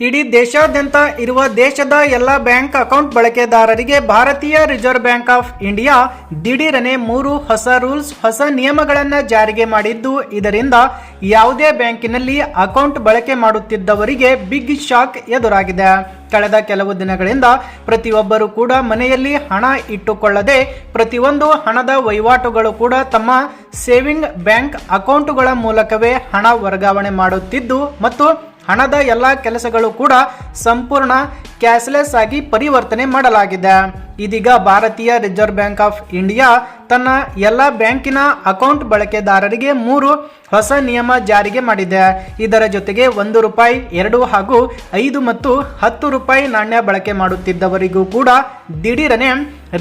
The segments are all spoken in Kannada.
ಇಡೀ ದೇಶಾದ್ಯಂತ ಇರುವ ದೇಶದ ಎಲ್ಲ ಬ್ಯಾಂಕ್ ಅಕೌಂಟ್ ಬಳಕೆದಾರರಿಗೆ ಭಾರತೀಯ ರಿಸರ್ವ್ ಬ್ಯಾಂಕ್ ಆಫ್ ಇಂಡಿಯಾ ದಿಢೀರನೆ ಮೂರು ಹೊಸ ರೂಲ್ಸ್, ಹೊಸ ನಿಯಮಗಳನ್ನು ಜಾರಿಗೆ ಮಾಡಿದ್ದು. ಇದರಿಂದ ಯಾವುದೇ ಬ್ಯಾಂಕಿನಲ್ಲಿ ಅಕೌಂಟ್ ಬಳಕೆ ಮಾಡುತ್ತಿದ್ದವರಿಗೆ ಬಿಗ್ ಶಾಕ್ ಎದುರಾಗಿದೆ. ಕಳೆದ ಕೆಲವು ದಿನಗಳಿಂದ ಪ್ರತಿಯೊಬ್ಬರು ಕೂಡ ಮನೆಯಲ್ಲಿ ಹಣ ಇಟ್ಟುಕೊಳ್ಳದೆ ಪ್ರತಿಯೊಂದು ಹಣದ ವಹಿವಾಟುಗಳು ಕೂಡ ತಮ್ಮ ಸೇವಿಂಗ್ ಬ್ಯಾಂಕ್ ಅಕೌಂಟುಗಳ ಮೂಲಕವೇ ಹಣ ವರ್ಗಾವಣೆ ಮಾಡುತ್ತಿದ್ದು ಮತ್ತು ಹಣದ ಎಲ್ಲ ಕೆಲಸಗಳು ಕೂಡ ಸಂಪೂರ್ಣ ಕ್ಯಾಶ್ಲೆಸ್ ಆಗಿ ಪರಿವರ್ತನೆ ಮಾಡಲಾಗಿದೆ. ಇದೀಗ ಭಾರತೀಯ ರಿಸರ್ವ್ ಬ್ಯಾಂಕ್ ಆಫ್ ಇಂಡಿಯಾ ತನ್ನ ಎಲ್ಲ ಬ್ಯಾಂಕಿನ ಅಕೌಂಟ್ ಬಳಕೆದಾರರಿಗೆ ಮೂರು ಹೊಸ ನಿಯಮ ಜಾರಿಗೆ ಮಾಡಿದೆ. ಇದರ ಜೊತೆಗೆ ಒಂದು ರೂಪಾಯಿ, ಎರಡು ಹಾಗೂ ಐದು ಮತ್ತು ಹತ್ತು ರೂಪಾಯಿ ನಾಣ್ಯ ಬಳಕೆ ಮಾಡುತ್ತಿದ್ದವರಿಗೂ ಕೂಡ ದಿಢೀರನೆ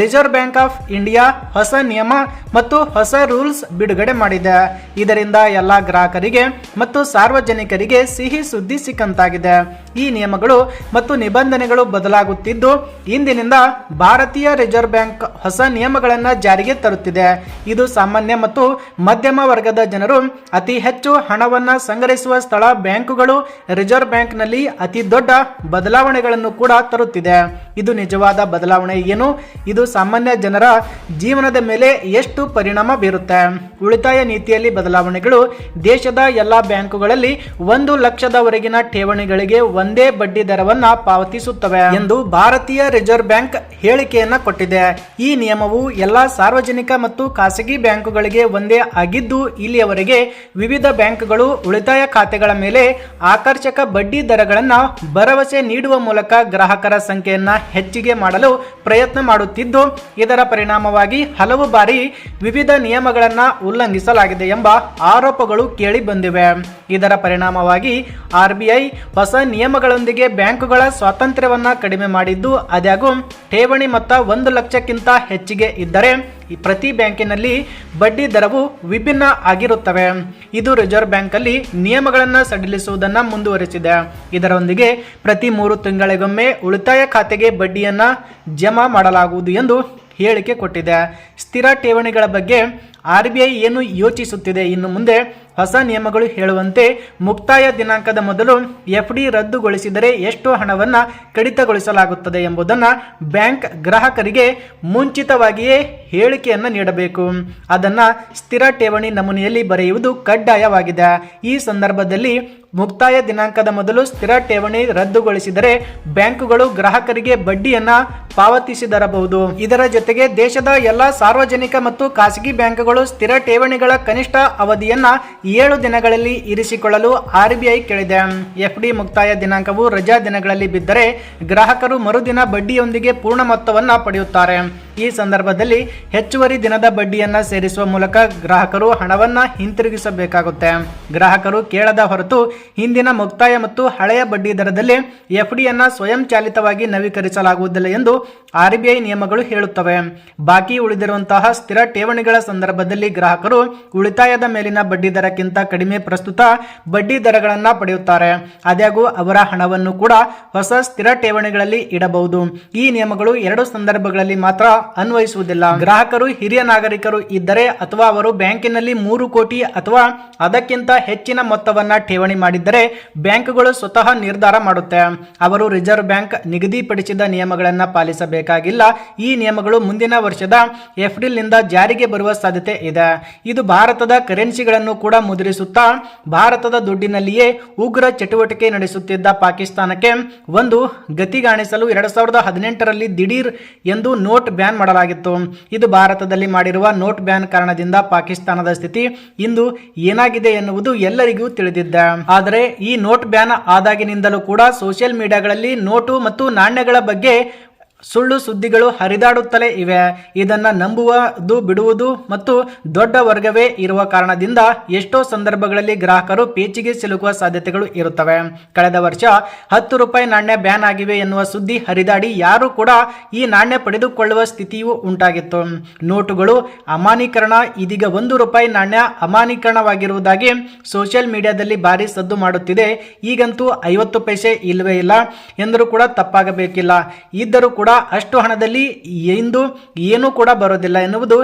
ರಿಸರ್ವ್ ಬ್ಯಾಂಕ್ ಆಫ್ ಇಂಡಿಯಾ ಹೊಸ ನಿಯಮ ಮತ್ತು ಹೊಸ ರೂಲ್ಸ್ ಬಿಡುಗಡೆ ಮಾಡಿದೆ. ಇದರಿಂದ ಎಲ್ಲ ಗ್ರಾಹಕರಿಗೆ ಮತ್ತು ಸಾರ್ವಜನಿಕರಿಗೆ ಸಿಹಿ ಸುದ್ದಿ ಸಿಕ್ಕಂತಾಗಿದೆ. ಈ ನಿಯಮಗಳು ಮತ್ತು ನಿಬಂಧನೆಗಳು ಬದಲಾಗುತ್ತಿದ್ದು, ಇಂದಿನಿಂದ ಭಾರತೀಯ ರಿಸರ್ವ್ ಬ್ಯಾಂಕ್ ಹೊಸ ನಿಯಮಗಳನ್ನು ಜಾರಿಗೆ ತರುತ್ತಿದೆ ಇದು ಸಾಮಾನ್ಯ ಮತ್ತು ಮಧ್ಯಮ ವರ್ಗದ ಜನರು ಅತಿ ಹೆಚ್ಚು ಹಣವನ್ನು ಸಂಗ್ರಹಿಸುವ ಸ್ಥಳ ಬ್ಯಾಂಕುಗಳು, ರಿಸರ್ವ್ ಬ್ಯಾಂಕ್ನಲ್ಲಿ ಅತಿ ದೊಡ್ಡ ಬದಲಾವಣೆಗಳನ್ನು ಕೂಡ ತರುತ್ತಿದೆ. ಇದು ನಿಜವಾದ ಬದಲಾವಣೆ ಏನು? ಇದು ಸಾಮಾನ್ಯ ಜನರ ಜೀವನದ ಮೇಲೆ ಎಷ್ಟು ಪರಿಣಾಮ ಬೀರುತ್ತೆ? ಉಳಿತಾಯ ನೀತಿಯಲ್ಲಿ ಬದಲಾವಣೆಗಳು ದೇಶದ ಎಲ್ಲ ಬ್ಯಾಂಕುಗಳಲ್ಲಿ ಒಂದು ಲಕ್ಷದವರೆಗಿನ ಠೇವಣಿಗಳಿಗೆ ಒಂದೇ ಬಡ್ಡಿ ದರವನ್ನ ಪಾವತಿಸುತ್ತವೆ ಎಂದು ಭಾರತೀಯ ರಿಸರ್ವ್ ಬ್ಯಾಂಕ್ ಹೇಳಿಕೆಯನ್ನ ಕೊಟ್ಟಿದೆ. ಈ ನಿಯಮವು ಎಲ್ಲ ಸಾರ್ವಜನಿಕ ಮತ್ತು ಖಾಸಗಿ ಬ್ಯಾಂಕುಗಳಿಗೆ ಒಂದೇ ಆಗಿದ್ದು, ಇಲ್ಲಿಯವರೆಗೆ ವಿವಿಧ ಬ್ಯಾಂಕ್ಗಳು ಉಳಿತಾಯ ಖಾತೆಗಳ ಮೇಲೆ ಆಕರ್ಷಕ ಬಡ್ಡಿ ದರಗಳನ್ನು ಭರವಸೆ ನೀಡುವ ಮೂಲಕ ಗ್ರಾಹಕರ ಸಂಖ್ಯೆಯನ್ನು ಹೆಚ್ಚಿಗೆ ಮಾಡಲು ಪ್ರಯತ್ನ ಮಾಡುತ್ತಿದ್ದು, ಇದರ ಪರಿಣಾಮವಾಗಿ ಹಲವು ಬಾರಿ ವಿವಿಧ ನಿಯಮಗಳನ್ನು ಉಲ್ಲಂಘಿಸಲಾಗಿದೆ ಎಂಬ ಆರೋಪಗಳು ಕೇಳಿ ಬಂದಿವೆ ಇದರ ಪರಿಣಾಮವಾಗಿ ಆರ್ಬಿಐ ಹೊಸ ನಿಯಮಗಳೊಂದಿಗೆ ಬ್ಯಾಂಕುಗಳ ಸ್ವಾತಂತ್ರ್ಯವನ್ನು ಕಡಿಮೆ ಮಾಡಿದ್ದು ಆದಾಗೂ ಠೇವಣಿ ಮೊತ್ತ ಒಂದು ಲಕ್ಷಕ್ಕಿಂತ ಹೆಚ್ಚಿಗೆ ಇದ್ದರೆ ಈ ಪ್ರತಿ ಬ್ಯಾಂಕಿನಲ್ಲಿ ಬಡ್ಡಿ ದರವು ವಿಭಿನ್ನ ಆಗಿರುತ್ತವೆ. ಇದು ರಿಸರ್ವ್ ಬ್ಯಾಂಕಲ್ಲಿ ನಿಯಮಗಳನ್ನು ಸಡಿಲಿಸುವುದನ್ನು ಮುಂದುವರಿಸಿದೆ. ಇದರೊಂದಿಗೆ ಪ್ರತಿ ಮೂರು ತಿಂಗಳಿಗೊಮ್ಮೆ ಉಳಿತಾಯ ಖಾತೆಗೆ ಬಡ್ಡಿಯನ್ನು ಜಮಾ ಮಾಡಲಾಗುವುದು ಎಂದು ಹೇಳಿಕೆ ಕೊಟ್ಟಿದೆ. ಸ್ಥಿರ ಠೇವಣಿಗಳ ಬಗ್ಗೆ ಆರ್ ಬಿ ಐ ಏನು ಯೋಚಿಸುತ್ತಿದೆ? ಇನ್ನು ಮುಂದೆ ಹೊಸ ನಿಯಮಗಳು ಹೇಳುವಂತೆ ಮುಕ್ತಾಯ ದಿನಾಂಕದ ಮೊದಲು ಎಫ್ ಡಿ ರದ್ದುಗೊಳಿಸಿದರೆ ಎಷ್ಟು ಹಣವನ್ನು ಕಡಿತಗೊಳಿಸಲಾಗುತ್ತದೆ ಎಂಬುದನ್ನು ಬ್ಯಾಂಕ್ ಗ್ರಾಹಕರಿಗೆ ಮುಂಚಿತವಾಗಿಯೇ ಹೇಳಿಕೆಯನ್ನು ನೀಡಬೇಕು. ಅದನ್ನು ಸ್ಥಿರ ಠೇವಣಿ ನಮೂನೆಯಲ್ಲಿ ಬರೆಯುವುದು ಕಡ್ಡಾಯವಾಗಿದೆ. ಈ ಸಂದರ್ಭದಲ್ಲಿ ಮುಕ್ತಾಯ ದಿನಾಂಕದ ಮೊದಲು ಸ್ಥಿರ ಠೇವಣಿ ರದ್ದುಗೊಳಿಸಿದರೆ ಬ್ಯಾಂಕುಗಳು ಗ್ರಾಹಕರಿಗೆ ಬಡ್ಡಿಯನ್ನ ಪಾವತಿಸಿದರಬಹುದು. ಇದರ ಜೊತೆಗೆ ದೇಶದ ಎಲ್ಲ ಸಾರ್ವಜನಿಕ ಮತ್ತು ಖಾಸಗಿ ಬ್ಯಾಂಕ್ಗಳು ಸ್ಥಿರ ಠೇವಣಿಗಳ ಕನಿಷ್ಠ ಅವಧಿಯನ್ನ ಏಳು ದಿನಗಳಲ್ಲಿ ಇರಿಸಿಕೊಳ್ಳಲು ಆರ್ಬಿಐ ಕೇಳಿದೆ. ಎಫ್ಡಿ ಮುಕ್ತಾಯ ದಿನಾಂಕವು ರಜಾ ದಿನಗಳಲ್ಲಿ ಬಿದ್ದರೆ ಗ್ರಾಹಕರು ಮರುದಿನ ಬಡ್ಡಿಯೊಂದಿಗೆ ಪೂರ್ಣ ಮೊತ್ತವನ್ನ ಪಡೆಯುತ್ತಾರೆ. ಈ ಸಂದರ್ಭದಲ್ಲಿ ಹೆಚ್ಚುವರಿ ದಿನದ ಬಡ್ಡಿಯನ್ನ ಸೇರಿಸುವ ಮೂಲಕ ಗ್ರಾಹಕರು ಹಣವನ್ನ ಹಿಂತಿರುಗಿಸಬೇಕಾಗುತ್ತೆ. ಗ್ರಾಹಕರು ಕೇಳದ ಹೊರತು ಹಿಂದಿನ ಮುಕ್ತಾಯ ಮತ್ತು ಹಳೆಯ ಬಡ್ಡಿ ದರದಲ್ಲಿ ಎಫ್ಡಿಯನ್ನ ಸ್ವಯಂಚಾಲಿತವಾಗಿ ನವೀಕರಿಸಲಾಗುವುದಿಲ್ಲ ಎಂದು ಆರ್ಬಿಐ ನಿಯಮಗಳು ಹೇಳುತ್ತವೆ. ಬಾಕಿ ಉಳಿದಿರುವಂತಹ ಸ್ಥಿರ ಠೇವಣಿಗಳ ಸಂದರ್ಭದಲ್ಲಿ ಗ್ರಾಹಕರು ಉಳಿತಾಯದ ಮೇಲಿನ ಬಡ್ಡಿ ದರಕ್ಕಿಂತ ಕಡಿಮೆ ಪ್ರಸ್ತುತ ಬಡ್ಡಿ ದರಗಳನ್ನು ಪಡೆಯುತ್ತಾರೆ. ಆದಾಗೂ ಅವರ ಹಣವನ್ನು ಕೂಡ ಹೊಸ ಸ್ಥಿರ ಠೇವಣಿಗಳಲ್ಲಿ ಇಡಬಹುದು. ಈ ನಿಯಮಗಳು ಎರಡು ಸಂದರ್ಭಗಳಲ್ಲಿ ಮಾತ್ರ ಅನ್ವಯಿಸುವುದಿಲ್ಲ. ಗ್ರಾಹಕರು, ಹಿರಿಯ ನಾಗರಿಕರು ಇದ್ದರೆ ಅಥವಾ ಅವರು ಬ್ಯಾಂಕಿನಲ್ಲಿ ಮೂರು ಕೋಟಿ ಅಥವಾ ಅದಕ್ಕಿಂತ ಹೆಚ್ಚಿನ ಮೊತ್ತವನ್ನ ಠೇವಣಿ ಮಾಡಿದ್ದರೆ ಬ್ಯಾಂಕುಗಳು ಸ್ವತಃ ನಿರ್ಧಾರ ಮಾಡುತ್ತೆ. ಅವರು ರಿಸರ್ವ್ ಬ್ಯಾಂಕ್ ನಿಗದಿಪಡಿಸಿದ ನಿಯಮಗಳನ್ನು ಪಾಲಿಸಬೇಕಾಗಿಲ್ಲ. ಈ ನಿಯಮಗಳು ಮುಂದಿನ ವರ್ಷದ ಏಪ್ರಿಲ್ನಿಂದ ಜಾರಿಗೆ ಬರುವ ಸಾಧ್ಯತೆ ಇದೆ. ಇದು ಭಾರತದ ಕರೆನ್ಸಿಗಳನ್ನು ಕೂಡ ಮುದ್ರಿಸುತ್ತಾ, ಭಾರತದ ದುಡ್ಡಿನಲ್ಲಿಯೇ ಉಗ್ರ ಚಟುವಟಿಕೆ ನಡೆಸುತ್ತಿದ್ದ ಪಾಕಿಸ್ತಾನಕ್ಕೆ ಒಂದು ಗತಿಗಾಣಿಸಲು ಎರಡ್ ಸಾವಿರದ ಹದಿನೆಂಟರಲ್ಲಿ ದಿಢೀರ್ ಎಂದು ನೋಟ್ ಬ್ಯಾನ್ ಮಾಡಲಾಗಿತ್ತು. ಇದು ಭಾರತದಲ್ಲಿ ಮಾಡಿರುವ ನೋಟ್ ಬ್ಯಾನ್ ಕಾರಣದಿಂದ ಪಾಕಿಸ್ತಾನದ ಸ್ಥಿತಿ ಇಂದು ಏನಾಗಿದೆ ಎನ್ನುವುದು ಎಲ್ಲರಿಗೂ ತಿಳಿದಿದ್ದ. ಆದರೆ ಈ ನೋಟ್ ಬ್ಯಾನ್ ಆದಾಗಿನಿಂದಲೂ ಕೂಡ ಸೋಷಿಯಲ್ ಮೀಡಿಯಾಗಳಲ್ಲಿ ನೋಟು ಮತ್ತು ನಾಣ್ಯಗಳ ಬಗ್ಗೆ ಸುಳ್ಳು ಸುದ್ದಿಗಳು ಹರಿದಾಡುತ್ತಲೇ ಇವೆ. ಇದನ್ನ ನಂಬುವುದು, ಬಿಡುವುದು ಮತ್ತು ದೊಡ್ಡ ವರ್ಗವೇ ಇರುವ ಕಾರಣದಿಂದ ಎಷ್ಟೋ ಸಂದರ್ಭಗಳಲ್ಲಿ ಗ್ರಾಹಕರು ಪೇಚಿಗೆ ಸಿಲುಕುವ ಸಾಧ್ಯತೆಗಳು ಇರುತ್ತವೆ. ಕಳೆದ ವರ್ಷ ಹತ್ತು ರೂಪಾಯಿ ನಾಣ್ಯ ಬ್ಯಾನ್ ಆಗಿವೆ ಎನ್ನುವ ಸುದ್ದಿ ಹರಿದಾಡಿ ಯಾರು ಕೂಡ ಈ ನಾಣ್ಯ ಪಡೆದುಕೊಳ್ಳುವ ಸ್ಥಿತಿಯೂ ಉಂಟಾಗಿತ್ತು. ನೋಟುಗಳು ಅಮಾನೀಕರಣ ಇದೀಗ ಒಂದು ರೂಪಾಯಿ ನಾಣ್ಯ ಅಮಾನೀಕರಣವಾಗಿರುವುದಾಗಿ ಸೋಷಿಯಲ್ ಮೀಡಿಯಾದಲ್ಲಿ ಭಾರಿ ಸದ್ದು ಮಾಡುತ್ತಿದೆ. ಈಗಂತೂ ಐವತ್ತು ಪೈಸೆ ಇಲ್ಲವೇ ಇಲ್ಲ ಎಂದರೂ ಕೂಡ ತಪ್ಪಾಗಬೇಕಿಲ್ಲ. ಇದ್ದರೂ ಕೂಡ ಅಷ್ಟು ಹಣದಲ್ಲಿ ಇಂದು ಏನೂ ಕೂಡ ಬರೋದಿಲ್ಲ ಎನ್ನುವುದು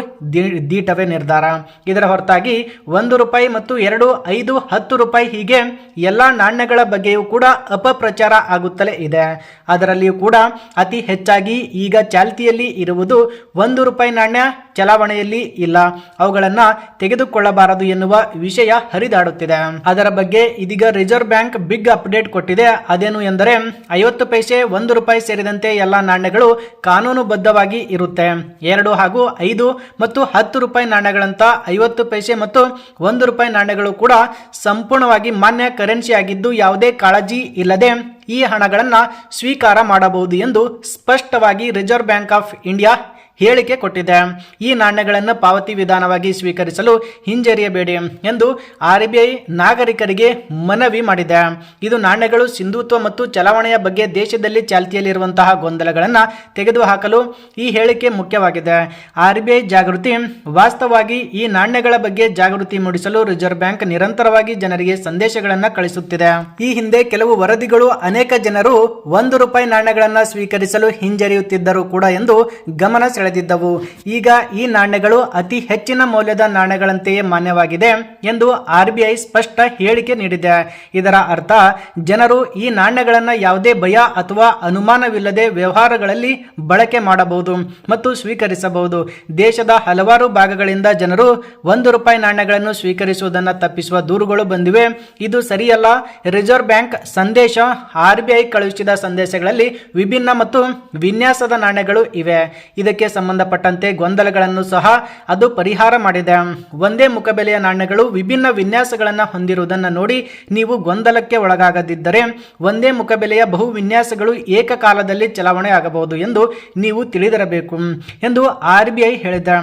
ದೀಟವೇ ನಿರ್ಧಾರ. ಇದರ ಹೊರತಾಗಿ ಒಂದು ರೂಪಾಯಿ ಮತ್ತು ಎರಡು, ಐದು, ಹತ್ತು ರೂಪಾಯಿ ಹೀಗೆ ಎಲ್ಲ ನಾಣ್ಯಗಳ ಬಗ್ಗೆಯೂ ಕೂಡ ಅಪಪ್ರಚಾರ ಆಗುತ್ತಲೇ ಇದೆ. ಅದರಲ್ಲಿಯೂ ಕೂಡ ಅತಿ ಹೆಚ್ಚಾಗಿ ಈಗ ಚಾಲ್ತಿಯಲ್ಲಿ ಇರುವುದು ಒಂದು ರೂಪಾಯಿ ನಾಣ್ಯ ಚಲಾವಣೆಯಲ್ಲಿ ಇಲ್ಲ. ಅವುಗಳನ್ನು ತೆಗೆದುಕೊಳ್ಳಬಾರದು ಎನ್ನುವ ವಿಷಯ ಹರಿದಾಡುತ್ತಿದೆ. ಅದರ ಬಗ್ಗೆ ಇದೀಗ ರಿಸರ್ವ್ ಬ್ಯಾಂಕ್ ಬಿಗ್ ಅಪ್ಡೇಟ್ ಕೊಟ್ಟಿದೆ. ಅದೇನು ಎಂದರೆ ಐವತ್ತು ಪೈಸೆ, ಒಂದು ರೂಪಾಯಿ ಸೇರಿದಂತೆ ಎಲ್ಲ ನಾಣ್ಯಗಳು ಕಾನೂನುಬದ್ಧವಾಗಿ ಇರುತ್ತೆ. ಎರಡು ಹಾಗೂ ಐದು ಮತ್ತು ಹತ್ತು ರೂಪಾಯಿ ನಾಣ್ಯಗಳಂತ ಐವತ್ತು ಪೈಸೆ ಮತ್ತು ಒಂದು ರೂಪಾಯಿ ನಾಣ್ಯಗಳು ಕೂಡ ಸಂಪೂರ್ಣವಾಗಿ ಮಾನ್ಯ ಕರೆನ್ಸಿ ಆಗಿದ್ದು ಯಾವುದೇ ಕಾಳಜಿ ಇಲ್ಲದೆ ಈ ಹಣಗಳನ್ನು ಸ್ವೀಕಾರ ಮಾಡಬಹುದು ಎಂದು ಸ್ಪಷ್ಟವಾಗಿ ರಿಸರ್ವ್ ಬ್ಯಾಂಕ್ ಆಫ್ ಇಂಡಿಯಾ ಹೇಳಿಕೆ ಕೊಟ್ಟಿದೆ. ಈ ನಾಣ್ಯಗಳನ್ನು ಪಾವತಿ ವಿಧಾನವಾಗಿ ಸ್ವೀಕರಿಸಲು ಹಿಂಜರಿಯಬೇಡಿ ಎಂದು ಆರ್ ಬಿ ಐ ನಾಗರಿಕರಿಗೆ ಮನವಿ ಮಾಡಿದೆ. ಇದು ನಾಣ್ಯಗಳು ಸಿಂಧುತ್ವ ಮತ್ತು ಚಲಾವಣೆಯ ಬಗ್ಗೆ ದೇಶದಲ್ಲಿ ಚಾಲ್ತಿಯಲ್ಲಿರುವಂತಹ ಗೊಂದಲಗಳನ್ನು ತೆಗೆದುಹಾಕಲು ಈ ಹೇಳಿಕೆ ಮುಖ್ಯವಾಗಿದೆ. ಆರ್ ಬಿ ಐ ಜಾಗೃತಿ, ವಾಸ್ತವವಾಗಿ ಈ ನಾಣ್ಯಗಳ ಬಗ್ಗೆ ಜಾಗೃತಿ ಮೂಡಿಸಲು ರಿಸರ್ವ್ ಬ್ಯಾಂಕ್ ನಿರಂತರವಾಗಿ ಜನರಿಗೆ ಸಂದೇಶಗಳನ್ನು ಕಳಿಸುತ್ತಿದೆ. ಈ ಹಿಂದೆ ಕೆಲವು ವರದಿಗಳು ಅನೇಕ ಜನರು ಒಂದು ರೂಪಾಯಿ ನಾಣ್ಯಗಳನ್ನು ಸ್ವೀಕರಿಸಲು ಹಿಂಜರಿಯುತ್ತಿದ್ದರು ಕೂಡ ಎಂದು ಗಮನ ಸೆಳೆದಿದ್ದವು ಈಗ ಈ ನಾಣ್ಯಗಳು ಅತಿ ಹೆಚ್ಚಿನ ಮೌಲ್ಯದ ನಾಣ್ಯಗಳಂತೆಯೇ ಮಾನ್ಯವಾಗಿದೆ ಎಂದು ಆರ್ಬಿಐ ಸ್ಪಷ್ಟ ಹೇಳಿಕೆ ನೀಡಿದೆ. ಇದರ ಅರ್ಥ, ಜನರು ಈ ನಾಣ್ಯಗಳನ್ನು ಯಾವುದೇ ಭಯ ಅಥವಾ ಅನುಮಾನವಿಲ್ಲದೆ ವ್ಯವಹಾರಗಳಲ್ಲಿ ಬಳಕೆ ಮಾಡಬಹುದು ಮತ್ತು ಸ್ವೀಕರಿಸಬಹುದು. ದೇಶದ ಹಲವಾರು ಭಾಗಗಳಿಂದ ಜನರು ಒಂದು ರೂಪಾಯಿ ನಾಣ್ಯಗಳನ್ನು ಸ್ವೀಕರಿಸುವುದನ್ನು ತಪ್ಪಿಸುವ ದೂರುಗಳು ಬಂದಿವೆ. ಇದು ಸರಿಯಲ್ಲ. ರಿಸರ್ವ್ ಬ್ಯಾಂಕ್ ಸಂದೇಶ, ಆರ್ಬಿಐ ಕಳುಹಿಸಿದ ಸಂದೇಶಗಳಲ್ಲಿ ವಿಭಿನ್ನ ಮತ್ತು ವಿನ್ಯಾಸದ ನಾಣ್ಯಗಳು ಇವೆ. ಇದಕ್ಕೆ ಸಂಬಂಧಪಟ್ಟಂತೆ ಗೊಂದಲಗಳನ್ನು ಸಹ ಅದು ಪರಿಹಾರ ಮಾಡಿದೆ. ಒಂದೇ ಮುಖಬೆಲೆಯ ನಾಣ್ಯಗಳು ವಿಭಿನ್ನ ವಿನ್ಯಾಸಗಳನ್ನು ಹೊಂದಿರುವುದನ್ನು ನೋಡಿ ನೀವು ಗೊಂದಲಕ್ಕೆ ಒಳಗಾಗದಿದ್ದರೆ ಒಂದೇ ಮುಖಬೆಲೆಯ ಬಹು ವಿನ್ಯಾಸಗಳು ಏಕಕಾಲದಲ್ಲಿ ಚಲಾವಣೆ ಆಗಬಹುದು ಎಂದು ನೀವು ತಿಳಿದಿರಬೇಕು ಎಂದು ಆರ್ ಬಿ ಐ ಹೇಳಿದೆ.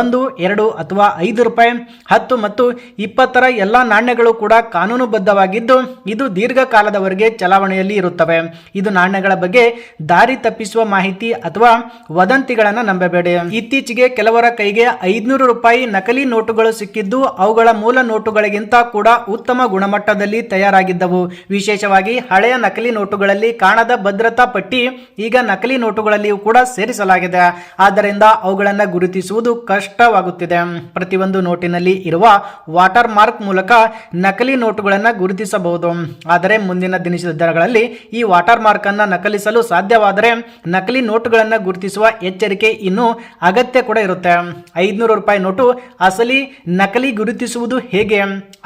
ಒಂದು, ಎರಡು ಅಥವಾ ಐದು ರೂಪಾಯಿ, ಹತ್ತು ಮತ್ತು ಇಪ್ಪತ್ತರ ಎಲ್ಲ ನಾಣ್ಯಗಳು ಕೂಡ ಕಾನೂನುಬದ್ಧವಾಗಿದ್ದು ಇದು ದೀರ್ಘಕಾಲದವರೆಗೆ ಚಲಾವಣೆಯಲ್ಲಿ ಇರುತ್ತವೆ. ಇದು ನಾಣ್ಯಗಳ ಬಗ್ಗೆ ದಾರಿ ತಪ್ಪಿಸುವ ಮಾಹಿತಿ ಅಥವಾ ವದಂತಿಗಳನ್ನು ನಂಬಬೇಡಿ ಇತ್ತೀಚೆಗೆ ಕೆಲವರ ಕೈಗೆ ಐದುನೂರು ರೂಪಾಯಿ ನಕಲಿ ನೋಟುಗಳು ಸಿಕ್ಕಿದ್ದು ಅವುಗಳ ಮೂಲ ನೋಟುಗಳಿಗಿಂತ ಕೂಡ ಉತ್ತಮ ಗುಣಮಟ್ಟದಲ್ಲಿ ತಯಾರಾಗಿದ್ದವು. ವಿಶೇಷವಾಗಿ ಹಳೆಯ ನಕಲಿ ನೋಟುಗಳಲ್ಲಿ ಕಾಣದ ಭದ್ರತಾ ಪಟ್ಟಿ ಈಗ ನಕಲಿ ನೋಟುಗಳಲ್ಲಿಯೂ ಕೂಡ ಸೇರಿಸಲಾಗಿದೆ. ಆದ್ದರಿಂದ ಅವುಗಳನ್ನು ಗುರುತಿಸುವುದು ಕಷ್ಟವಾಗುತ್ತಿದೆ. ಪ್ರತಿಯೊಂದು ನೋಟಿನಲ್ಲಿ ಇರುವ ವಾಟರ್ ಮಾರ್ಕ್ ಮೂಲಕ ನಕಲಿ ನೋಟುಗಳನ್ನು ಗುರುತಿಸಬಹುದು. ಆದರೆ ಮುಂದಿನ ದಿನಗಳಲ್ಲಿ ಈ ವಾಟರ್ ಮಾರ್ಕ್ ಅನ್ನು ನಕಲಿಸಲು ಸಾಧ್ಯವಾದರೆ ನಕಲಿ ನೋಟುಗಳನ್ನು ಗುರುತಿಸುವ ಎಚ್ಚರಿಕೆ ಇನ್ನು ಅಗತ್ಯ ಕೂಡ ಇರುತ್ತೆ. ಐದುನೂರು ರೂಪಾಯಿ ನೋಟು ಅಸಲಿ ನಕಲಿ ಗುರುತಿಸುವುದು ಹೇಗೆ?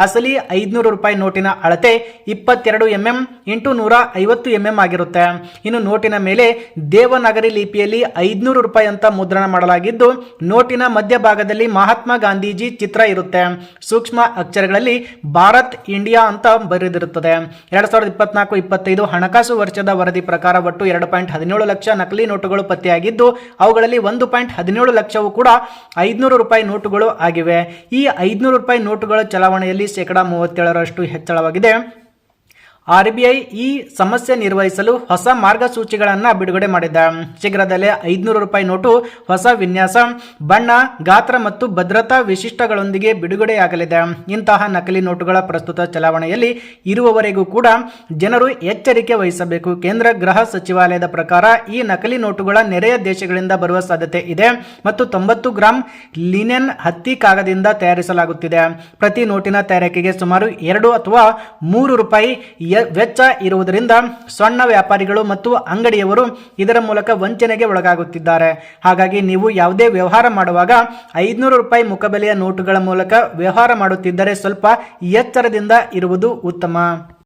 ಅಸಲಿ ಐದುನೂರು ರೂಪಾಯಿ ನೋಟಿನ ಅಳತೆ ಇಪ್ಪತ್ತೆರಡು ಎಂ ಎಂ ಇಂಟು ನೂರ ಐವತ್ತು ಎಂ ಎಂ ಆಗಿರುತ್ತೆ. ಇನ್ನು ನೋಟಿನ ಮೇಲೆ ದೇವನಗರಿ ಲಿಪಿಯಲ್ಲಿ ಐದುನೂರು ರೂಪಾಯಿ ಅಂತ ಮುದ್ರಣ ಮಾಡಲಾಗಿದ್ದು, ನೋಟಿನ ಮಧ್ಯಭಾಗದಲ್ಲಿ ಮಹಾತ್ಮ ಗಾಂಧೀಜಿ ಚಿತ್ರ ಇರುತ್ತೆ. ಸೂಕ್ಷ್ಮ ಅಕ್ಷರಗಳಲ್ಲಿ ಭಾರತ್ ಇಂಡಿಯಾ ಅಂತ ಬರೆದಿರುತ್ತದೆ. ಎರಡ್ ಸಾವಿರದ ಇಪ್ಪತ್ನಾಲ್ಕು ಇಪ್ಪತ್ತೈದು ಹಣಕಾಸು ವರ್ಷದ ವರದಿ ಪ್ರಕಾರ ಒಟ್ಟು ಎರಡು ಪಾಯಿಂಟ್ ಹದಿನೇಳು ಲಕ್ಷ ನಕಲಿ ನೋಟುಗಳು ಪತ್ತೆಯಾಗಿದ್ದು, ಅವುಗಳಲ್ಲಿ ಒಂದು ಪಾಯಿಂಟ್ ಹದಿನೇಳು ಲಕ್ಷವು ಕೂಡ ಐದುನೂರು ರೂಪಾಯಿ ನೋಟುಗಳು ಆಗಿವೆ. ಈ ಐದುನೂರು ರೂಪಾಯಿ ನೋಟುಗಳ ಚಲಾವಣೆಯಲ್ಲಿ ಶೇಕಡಾ ಮೂವತ್ತೇಳರಷ್ಟು ಹೆಚ್ಚಳವಾಗಿದೆ. ಆರ್ ಬಿ ಐ ಈ ಸಮಸ್ಯೆ ನಿರ್ವಹಿಸಲು ಹೊಸ ಮಾರ್ಗಸೂಚಿಗಳನ್ನು ಬಿಡುಗಡೆ ಮಾಡಿದೆ. ಶೀಘ್ರದಲ್ಲೇ ಐದುನೂರು ರೂಪಾಯಿ ನೋಟು, ಹೊಸ ವಿನ್ಯಾಸ, ಬಣ್ಣ, ಗಾತ್ರ ಮತ್ತು ಭದ್ರತಾ ವಿಶಿಷ್ಟಗಳೊಂದಿಗೆ ಬಿಡುಗಡೆಯಾಗಲಿದೆ. ಇಂತಹ ನಕಲಿ ನೋಟುಗಳ ಪ್ರಸ್ತುತ ಚಲಾವಣೆಯಲ್ಲಿ ಇರುವವರೆಗೂ ಕೂಡ ಜನರು ಎಚ್ಚರಿಕೆ ವಹಿಸಬೇಕು. ಕೇಂದ್ರ ಗೃಹ ಸಚಿವಾಲಯದ ಪ್ರಕಾರ ಈ ನಕಲಿ ನೋಟುಗಳ ನೆರೆಯ ದೇಶಗಳಿಂದ ಬರುವ ಸಾಧ್ಯತೆ ಇದೆ ಮತ್ತು ತೊಂಬತ್ತು ಗ್ರಾಂ ಲಿನೆನ್ ಹತ್ತಿ ಕಾಗದಿಂದ ತಯಾರಿಸಲಾಗುತ್ತಿದೆ. ಪ್ರತಿ ನೋಟಿನ ತಯಾರಿಕೆಗೆ ಸುಮಾರು ಎರಡು ಅಥವಾ ಮೂರು ರೂಪಾಯಿ ವೆಚ್ಚ ಇರುವುದರಿಂದ ಸಣ್ಣ ವ್ಯಾಪಾರಿಗಳು ಮತ್ತು ಅಂಗಡಿಯವರು ಇದರ ಮೂಲಕ ವಂಚನೆಗೆ ಒಳಗಾಗುತ್ತಿದ್ದಾರೆ. ಹಾಗಾಗಿ ನೀವು ಯಾವುದೇ ವ್ಯವಹಾರ ಮಾಡುವಾಗ ಐದುನೂರು ರೂಪಾಯಿ ಮುಖಬೆಲೆಯ ನೋಟುಗಳ ಮೂಲಕ ವ್ಯವಹಾರ ಮಾಡುತ್ತಿದ್ದರೆ ಸ್ವಲ್ಪ ಎಚ್ಚರದಿಂದ ಇರುವುದು ಉತ್ತಮ.